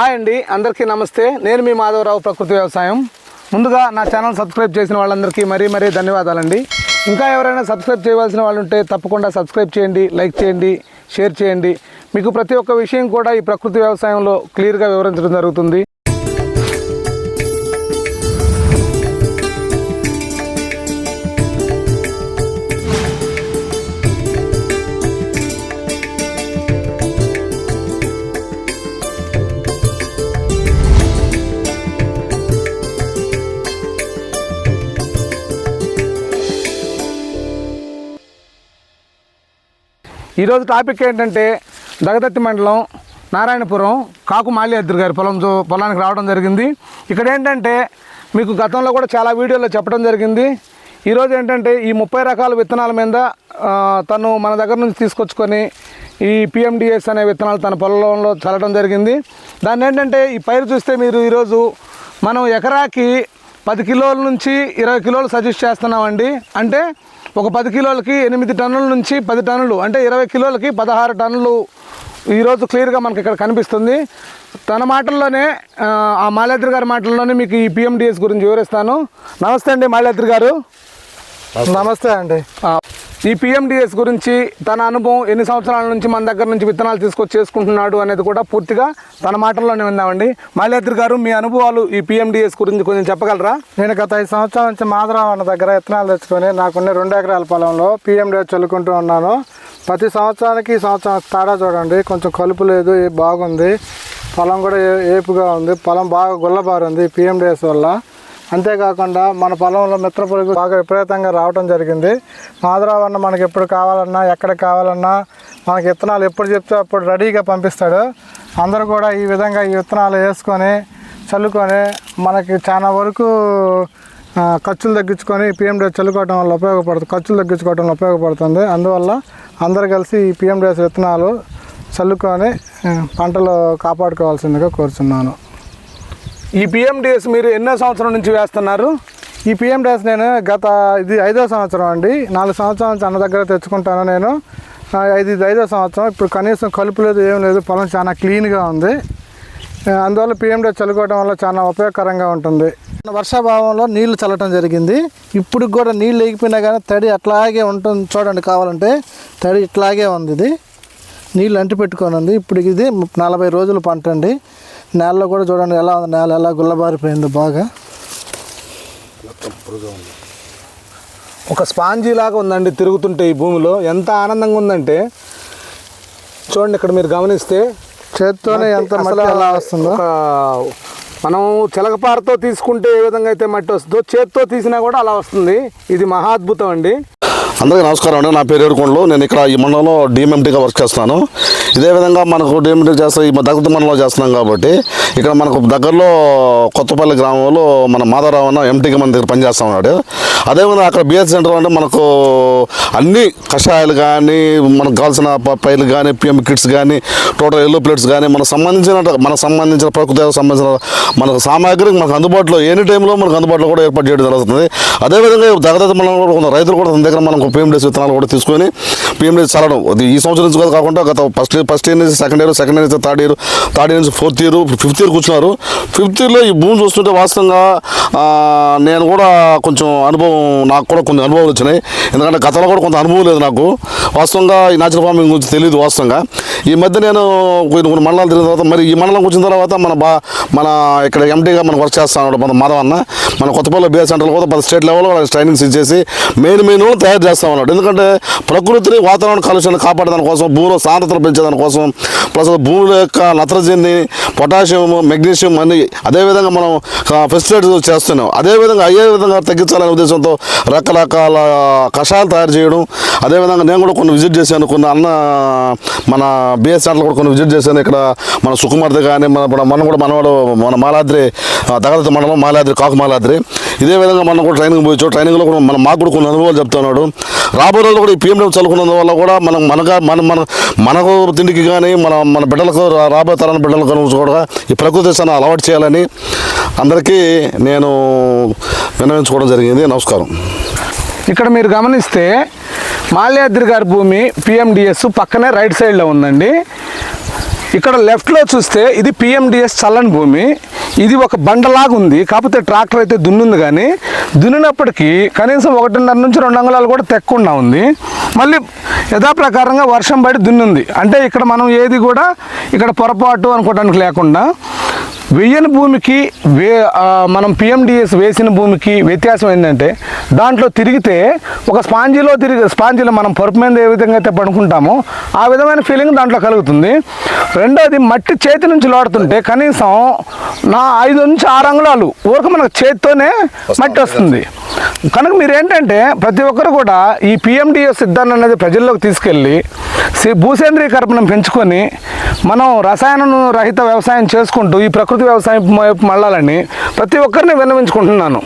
Hi అండి అందరికీ నమస్తే. నేను మీ మాధవరావు ప్రకృతి వ్యవసాయం. ముందుగా నా ఛానల్ సబ్స్క్రైబ్ చేసిన వాళ్ళందరికీ మరీ మరీ ధన్యవాదాలండి. ఇంకా ఎవరైనా సబ్స్క్రైబ్ చేయవలసిన వాళ్ళు ఉంటే తప్పకుండా సబ్స్క్రైబ్ చేయండి లైక్ చేయండి షేర్ చేయండి. మీకు ప్రతి ఒక్క విషయం కూడా ఈ ప్రకృతి వ్యవసాయంలో క్లియర్గా వివరించడం జరుగుతుంది. ఈరోజు టాపిక్ ఏంటంటే దగదత్తి మండలం నారాయణపురం కాకు మాల్యాద్రి గారి పొలం పొలానికి రావడం జరిగింది. ఇక్కడ ఏంటంటే మీకు గతంలో కూడా చాలా వీడియోలో చెప్పడం జరిగింది. ఈరోజు ఏంటంటే ఈ ముప్పై రకాల విత్తనాల మీద తను మన దగ్గర నుంచి తీసుకొచ్చుకొని ఈ పిఎండిఎస్ అనే విత్తనాలు తన పొలంలో చల్లడం జరిగింది. దాన్ని ఏంటంటే ఈ పైరు చూస్తే మీరు ఈరోజు మనం ఎకరాకి పది కిలోల నుంచి ఇరవై కిలోలు సజెస్ట్ చేస్తున్నామండి. అంటే ఒక పది కిలోలకి ఎనిమిది టన్నుల నుంచి పది టన్నులు అంటే ఇరవై కిలోలకి పదహారు టన్నులు ఈరోజు క్లియర్గా మనకి ఇక్కడ కనిపిస్తుంది. తన మాటల్లోనే ఆ, మాల్యాద్రి గారి మాటల్లోనే మీకు ఈ పిఎండిఎస్ గురించి వివరిస్తాను. నమస్తే అండి మాల్యాద్రి గారు. నమస్తే. అండి. ఈ పిఎండిఎస్ గురించి తన అనుభవం ఎన్ని సంవత్సరాల నుంచి మన దగ్గర నుంచి విత్తనాలు తీసుకొచ్చి చేసుకుంటున్నాడు అనేది కూడా పూర్తిగా తన మాటల్లోనే విందామండి. మాల్యాద్రి గారు మీ అనుభవాలు ఈ పిఎండిఎస్ గురించి కొంచెం చెప్పగలరా? నేను గత ఐదు సంవత్సరాల నుంచి మాధవరావు అన్న దగ్గర విత్తనాలు తెచ్చుకొని నాకున్న రెండు ఎకరాల పొలంలో పిఎండిఎస్ చల్లుకుంటూ ఉన్నాను. ప్రతి సంవత్సరానికి ఈ సంవత్సరం తేడా చూడండి. కొంచెం కలుపు లేదు బాగుంది. పొలం కూడా ఏ- ఏపుగా ఉంది. పొలం బాగా గుల్లబారుంది పిఎండిఎస్ వల్ల. అంతేకాకుండా మన పొలంలో మిత్ర పురుగు బాగా విపరీతంగా రావడం జరిగింది. మాధవరావు మనకి ఎప్పుడు కావాలన్నా ఎక్కడ కావాలన్నా మనకి విత్తనాలు ఎప్పుడు చెప్తే అప్పుడు రెడీగా పంపిస్తాడు. అందరూ కూడా ఈ విధంగా ఈ విత్తనాలు వేసుకొని చల్లుకొని మనకి చాలా వరకు ఖర్చులు తగ్గించుకొని పిఎండిఎస్ చల్లుకోవడం వల్ల ఉపయోగపడుతుంది ఖర్చులు తగ్గించుకోవడం వల్ల ఉపయోగపడుతుంది. అందువల్ల అందరు కలిసి ఈ పిఎండిఎస్ విత్తనాలు చల్లుకొని పంటలు కాపాడుకోవాల్సిందిగా కోరుచున్నాను. ఈ పిఎండిఎస్ మీరు ఎన్నో సంవత్సరం నుంచి వేస్తున్నారు? ఈ పిఎండిఎస్ నేను గత ఇది ఐదో సంవత్సరం అండి. నాలుగు సంవత్సరాల నుంచి అన్న దగ్గర తెచ్చుకుంటాను నేను. ఇది ఐదో సంవత్సరం. ఇప్పుడు కనీసం కలుపు లేదు ఏం లేదు పొలం చాలా క్లీన్గా ఉంది. అందువల్ల పిఎండిఎస్ చల్లుకోవడం వల్ల చాలా ఉపయోగకరంగా ఉంటుంది. వర్షాభావంలో నీళ్ళు చల్లటం జరిగింది. ఇప్పుడు కూడా నీళ్ళు లేకపోయినా కానీ తడి అట్లాగే ఉంటుంది చూడండి కావాలంటే. తడి ఇట్లాగే ఉంది ఇది. నీళ్ళు అంటి పెట్టుకొని ఉంది. ఇప్పుడు ఇది నలభై రోజులు పంట అండి నేలలో కూడా చూడండి ఎలా ఉంది. నేల ఎలా గుల్లబారిపోయింది బాగా. ఒక స్పాంజీ లాగా ఉందండి తిరుగుతుంటే ఈ భూమిలో. ఎంత ఆనందంగా ఉందంటే చూడండి ఇక్కడ మీరు గమనిస్తే చేత్తోనే ఎంత మట్టి ఎలా వస్తుందో. మనం చిలకపారతో తీసుకుంటే ఏ విధంగా అయితే మట్టి వస్తుందో చేత్తో తీసినా కూడా అలా వస్తుంది. ఇది మహా అద్భుతం అండి. అందరికీ నమస్కారం అండి. నా పేరు ఏడుకొండలు. నేను ఇక్కడ ఈ మండలంలో డిఎంఎంటీగా వర్క్ చేస్తాను ఇదే విధంగా మనకు ఏమిటో చేస్తాం ఈ దగ్గర మండలంలో చేస్తున్నాం కాబట్టి ఇక్కడ మనకు దగ్గరలో కొత్తపల్లి గ్రామంలో మన మాధవరావు అన్న ఎంటీకి మన దగ్గర పనిచేస్తా ఉన్నాడు. అదేవిధంగా అక్కడ బిఎస్ సెంటర్ అంటే మనకు అన్ని కషాయాలు కానీ మనకు కావాల్సిన పైలు కానీ పిఎం కిట్స్ కానీ టోటల్ ఎల్లో ప్లేట్స్ కానీ మనకు సంబంధించిన మనకు సంబంధించిన ప్రకృతి సంబంధించిన మనకు సామాగ్రి మనకు అందుబాటులో ఎనీ టైంలో మనకు అందుబాటులో కూడా ఏర్పాటు చేయడం జరుగుతుంది. అదేవిధంగా దగ్గర మనం కూడా కొంత రైతులు కూడా తన దగ్గర మనం పిఎండిఎస్ విత్తనాలు కూడా తీసుకొని పిఎండిఎస్ చల్లడం. అది ఈ సంవత్సరం నుంచి కాకుండా గత ఫస్ట్ ఫస్ట్ ఇయర్ నుంచి సెకండ్ ఇయర్ సెకండ్ ఇయర్ నుంచి థర్డ్ ఇయర్ థర్డ్ ఇయర్ నుంచి ఫోర్త్ ఇయర్ ఫిఫ్త్ ఇయర్ కూర్చున్నారు. ఫిఫ్త్ ఇయర్లో ఈ భూమి చూస్తుంటే వాస్తవంగా నేను కూడా కొంచెం అనుభవం నాకు కూడా కొన్ని అనుభవాలు వచ్చినాయి. ఎందుకంటే గతంలో కూడా కొంత అనుభవం లేదు నాకు. వాస్తవంగా ఈ న్యాచురల్ ఫార్మింగ్ గురించి తెలియదు వాస్తవంగా. ఈ మధ్య నేను కొన్ని కొన్ని మండలాలు తిరిగిన తర్వాత మరి ఈ మండలం వచ్చిన తర్వాత మన బా మన ఇక్కడ ఎంటీగా మనం వర్క్ చేస్తా ఉన్నాడు మన మాధవన్న అన్న. మన కొత్తపల్లి బిఆర్ సెంటర్లో కూడా పది స్టేట్ లెవెల్లో వాళ్ళకి ట్రైనింగ్స్ ఇచ్చేసి మెయిన్ మెయిన్ తయారు చేస్తా ఉన్నాడు. ఎందుకంటే ప్రకృతిని వాతావరణ కాలుష్యాన్ని కాపాడదాని కోసం భూమిలో సాంద్రతను పెంచేదాని కోసం ప్లస్ భూముల యొక్క నత్రజని పొటాషియం మెగ్నీషియం అన్ని అదేవిధంగా మనం ఫెసిలిటీస్ చేస్తున్నాం. అదేవిధంగా అయ్యే విధంగా తగ్గించాలనే ఉద్దేశంతో రకరకాల కషాయాలు తయారు చేయడం అదేవిధంగా నేను కూడా కొన్ని విజిట్ చేశాను కొన్ని అన్న మన బిఎస్ కూడా కొన్ని విజిట్ చేశాను. ఇక్కడ మన సుకుమార్ది కానీ మన మన- మనం కూడా మనవాడు మన మాలాద్రి దగదత్త మండలం మాలాద్రి కాకు మాలాద్రి. ఇదే విధంగా మనం కూడా ట్రైనింగ్ పోయొచ్చు. ట్రైనింగ్లో కూడా మన మాకు కూడా కొన్ని అనుభవాలు చెప్తున్నాడు. రాబోయే రోజులు కూడా ఈ పీఎండబ్ల్యూ చదువుకున్నందు వల్ల కూడా మనం మనగా మన మన మనకు తిండికి కానీ మన మన బిడ్డలకు రాబోయే తరాల బిడ్డలకు కూడా ఈ ప్రకృతి సన్న అలవాటు చేయాలని అందరికీ నేను విన్నవించుకోవడం జరిగింది. నమస్కారం. ఇక్కడ మీరు గమనిస్తే మాల్యాద్రి గారి భూమి పిఎండిఎస్ పక్కనే రైట్ సైడ్లో ఉందండి. ఇక్కడ లెఫ్ట్లో చూస్తే ఇది పిఎండిఎస్ చల్లని భూమి. ఇది ఒక బండలాగా ఉంది. కాకపోతే ట్రాక్టర్ అయితే దున్నుంది కానీ దున్నినప్పటికీ కనీసం ఒకటిన్నర నుంచి రెండు అంగుళాలు కూడా తెక్కకుండా ఉంది. మళ్ళీ యథాప్రకారంగా వర్షం పడి దున్నుంది. అంటే ఇక్కడ మనం ఏది కూడా ఇక్కడ పొరపాటు అనుకోవడానికి లేకుండా వెయ్యని భూమికి వే మనం పిఎండిఎస్ వేసిన భూమికి వ్యత్యాసం ఏంటంటే దాంట్లో తిరిగితే ఒక స్పాంజీలో తిరిగి స్పాంజీలో మనం పరుపు మీద ఏ విధంగా అయితే పడుకుంటామో ఆ విధమైన ఫీలింగ్ దాంట్లో కలుగుతుంది. రెండోది మట్టి చేతి నుంచి లోడుతుంటే కనీసం నా ఐదు నుంచి ఆరు అంగుళాలు ఊరక మనకు చేతితోనే మట్టి వస్తుంది. కనుక మీరు ఏంటంటే ప్రతి ఒక్కరు కూడా ఈ పిఎండిఎస్ సిద్ధాన్ని అనేది ప్రజల్లోకి తీసుకెళ్ళి భూసేంద్రీకరణను పెంచుకొని మనం రసాయన రహిత వ్యవసాయం చేసుకుంటూ ఈ ప్రకృతి వ్యవసాయం వైపు మళ్ళాలని ప్రతి ఒక్కరిని విన్నవించుకుంటున్నాను.